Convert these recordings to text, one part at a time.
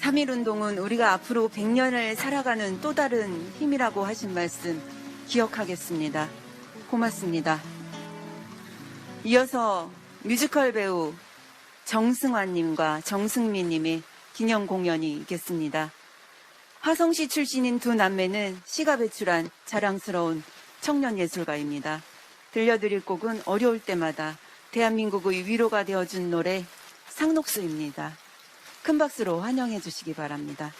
3.1운동은 우리가 앞으로 100년을 살아가는 또 다른 힘이라고 하신 말씀 기억하겠습니다. 고맙습니다. 이어서 뮤지컬 배우 정승환님과 정승민님의 기념 공연이 있겠습니다. 화성시 출신인 두 남매는 시가 배출한 자랑스러운 청년 예술가입니다. 들려드릴 곡은 어려울 때마다 대한민국의 위로가 되어준 노래 상록수입니다. 큰 박수로 환영해 주시기 바랍니다.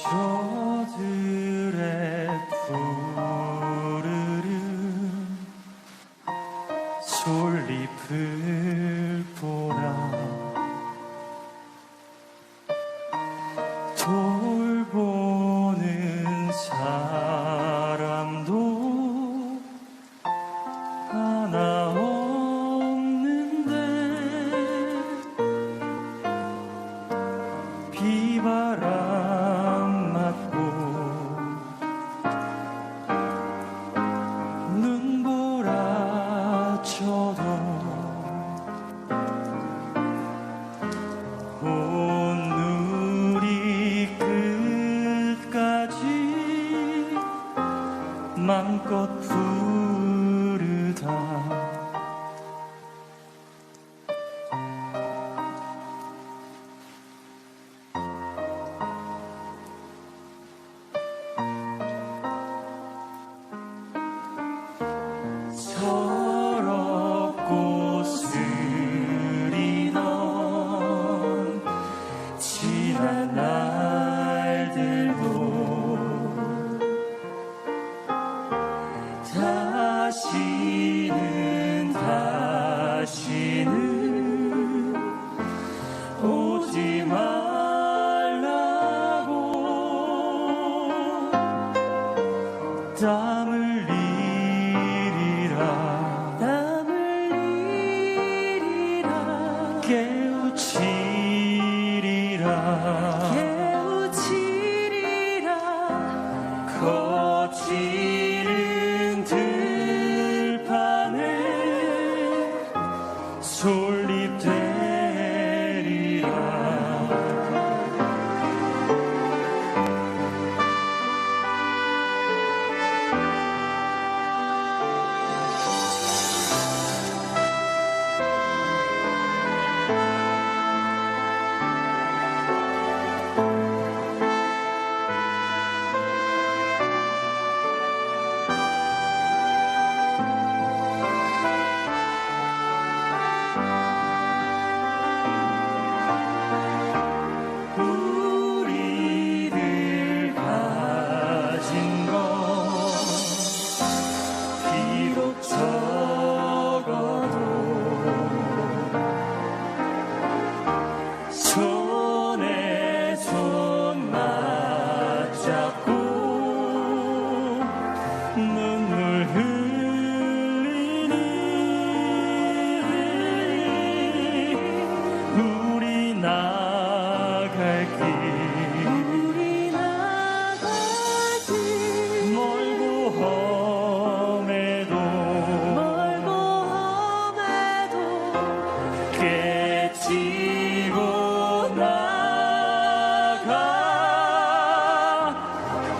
저들의 푸르른 솔잎을 보라 서 깨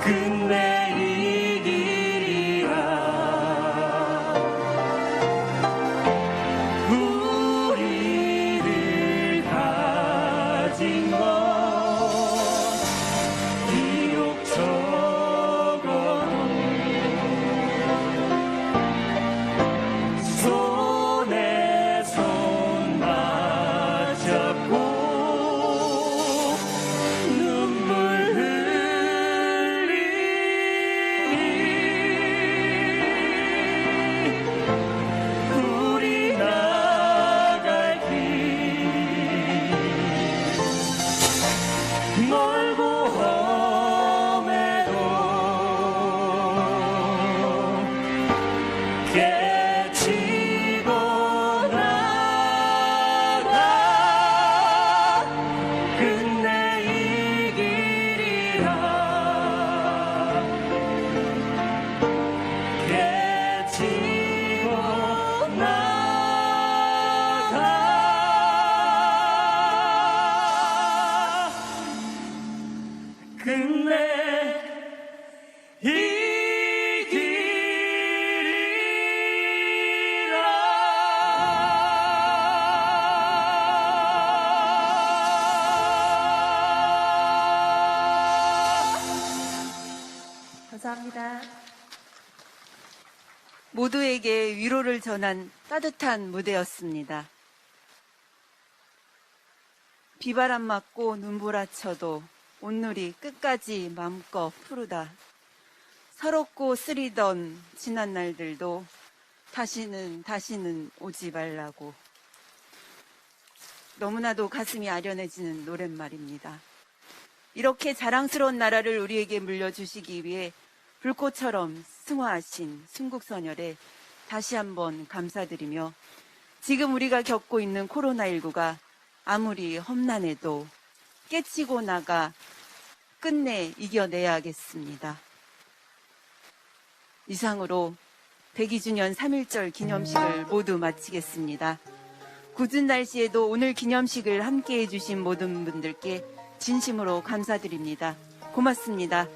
끝 Yeah. 모두에게 위로를 전한 따뜻한 무대였습니다. 비바람 맞고 눈보라쳐도 온누리 끝까지 맘껏 푸르다. 서럽고 쓰리던 지난 날들도 다시는 다시는 오지 말라고. 너무나도 가슴이 아련해지는 노랫말입니다. 이렇게 자랑스러운 나라를 우리에게 물려주시기 위해 불꽃처럼 승화하신 순국선열에 다시 한번 감사드리며 지금 우리가 겪고 있는 코로나19가 아무리 험난해도 깨치고 나가 끝내 이겨내야겠습니다. 이상으로 102주년 3.1절 기념식을 모두 마치겠습니다. 굳은 날씨에도 오늘 기념식을 함께 해주신 모든 분들께 진심으로 감사드립니다. 고맙습니다.